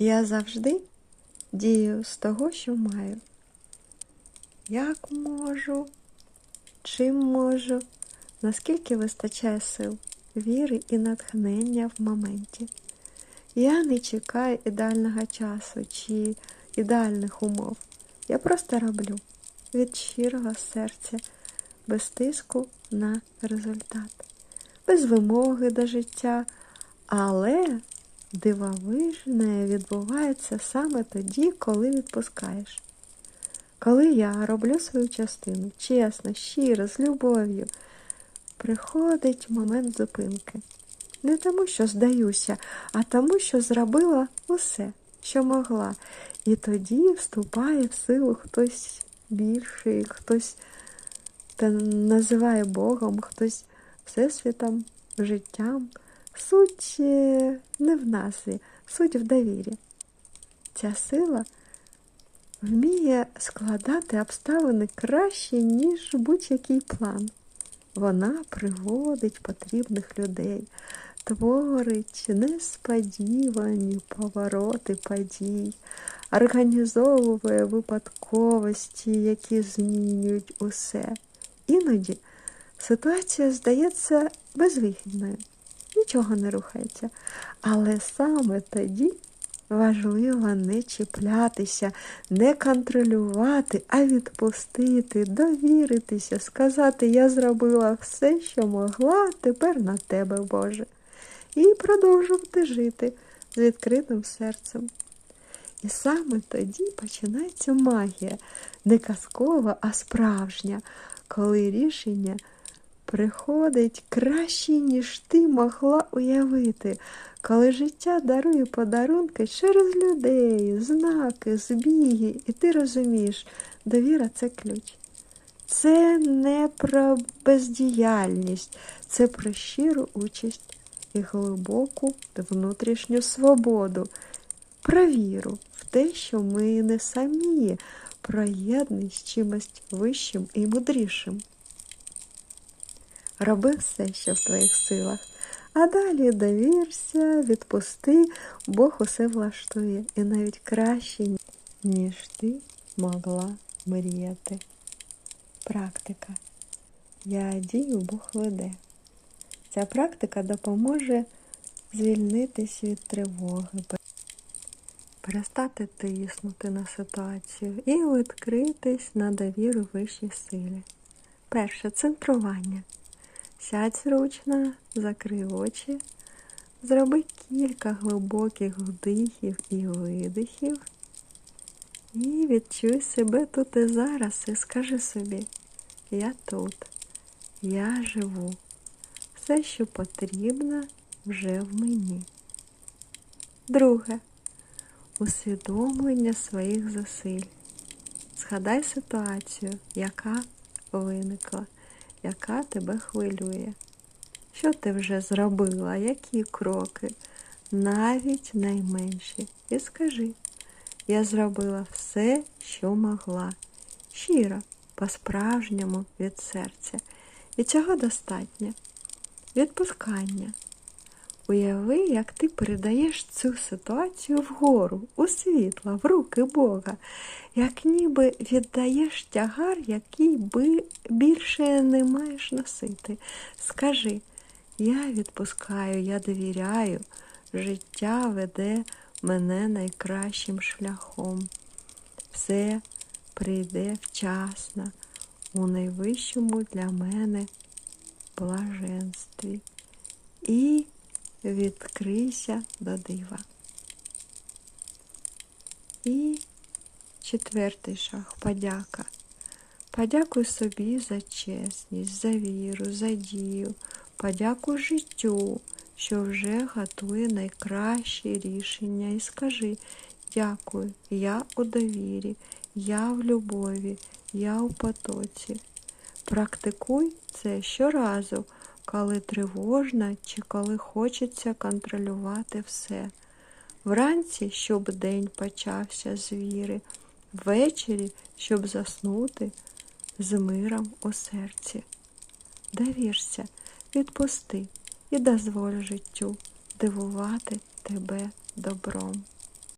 Я завжди дію з того, що маю. Як можу, чим можу, наскільки вистачає сил, віри і натхнення в моменті. Я не чекаю ідеального часу чи ідеальних умов. Я просто роблю від щирого серця, без тиску на результат, без вимоги до життя, але дивовижне відбувається саме тоді, коли відпускаєш. Коли я роблю свою частину чесно, щиро, з любов'ю, приходить момент зупинки. Не тому, що здаюся, а тому, що зробила усе, що могла. І тоді вступає в силу хтось більший, хтось та називає Богом, хтось Всесвітом, життям. Суть е, не в назві, суть в довірі. Ця сила вміє складати обставини краще, ніж будь-який план. Вона приводить потрібних людей, творить несподівані повороти подій, організовує випадковості, які змінюють усе. Іноді ситуація здається безвихідною, нічого не рухається. Але саме тоді важливо не чіплятися, не контролювати, а відпустити, довіритися, сказати, я зробила все, що могла, тепер на тебе, Боже. І продовжувати жити з відкритим серцем. І саме тоді починається магія, не казкова, а справжня, коли рішення приходить краще, ніж ти могла уявити, коли життя дарує подарунки через людей, знаки, збіги, і ти розумієш, довіра це ключ. Це не про бездіяльність, це про щиру участь і глибоку внутрішню свободу, про віру в те, що ми не самі, про єдність чимось вищим і мудрішим. Роби все, що в твоїх силах, а далі довірся, відпусти, Бог усе влаштує і навіть краще, ніж ти могла мріяти. Практика. Я дію, Бог веде. Ця практика допоможе звільнитись від тривоги, перестати тиснути на ситуацію і відкритись на довіру вищій силі. Перше центрування. Сядь зручно, закрий очі, зроби кілька глибоких вдихів і видихів. І відчуй себе тут і зараз і скажи собі, я тут, я живу. Все, що потрібно, вже в мені. Друге. Усвідомлення своїх зусиль. Згадай ситуацію, яка виникла яка тебе хвилює. Що ти вже зробила, які кроки, навіть найменші. І скажи, я зробила все, що могла, щиро, по-справжньому від серця. І цього достатньо. Відпускання. Уяви, як ти передаєш цю ситуацію вгору, у світло, в руки Бога, як ніби віддаєш тягар, який би більше не маєш носити. Скажи, я відпускаю, я довіряю, життя веде мене найкращим шляхом. Все прийде вчасно, у найвищому для мене блаженстві. І відкрийся до дива. І четвертий шаг подяка. Подякуй собі за чесність, за віру, за дію, подякуй життю, що вже готує найкращі рішення. І скажи дякую, я у довірі, я в любові, я у потоці. Практикуй це щоразу коли тривожно чи коли хочеться контролювати все. Вранці, щоб день почався з віри, ввечері, щоб заснути з миром у серці. Довірся, відпусти і дозволь життю дивувати тебе добром.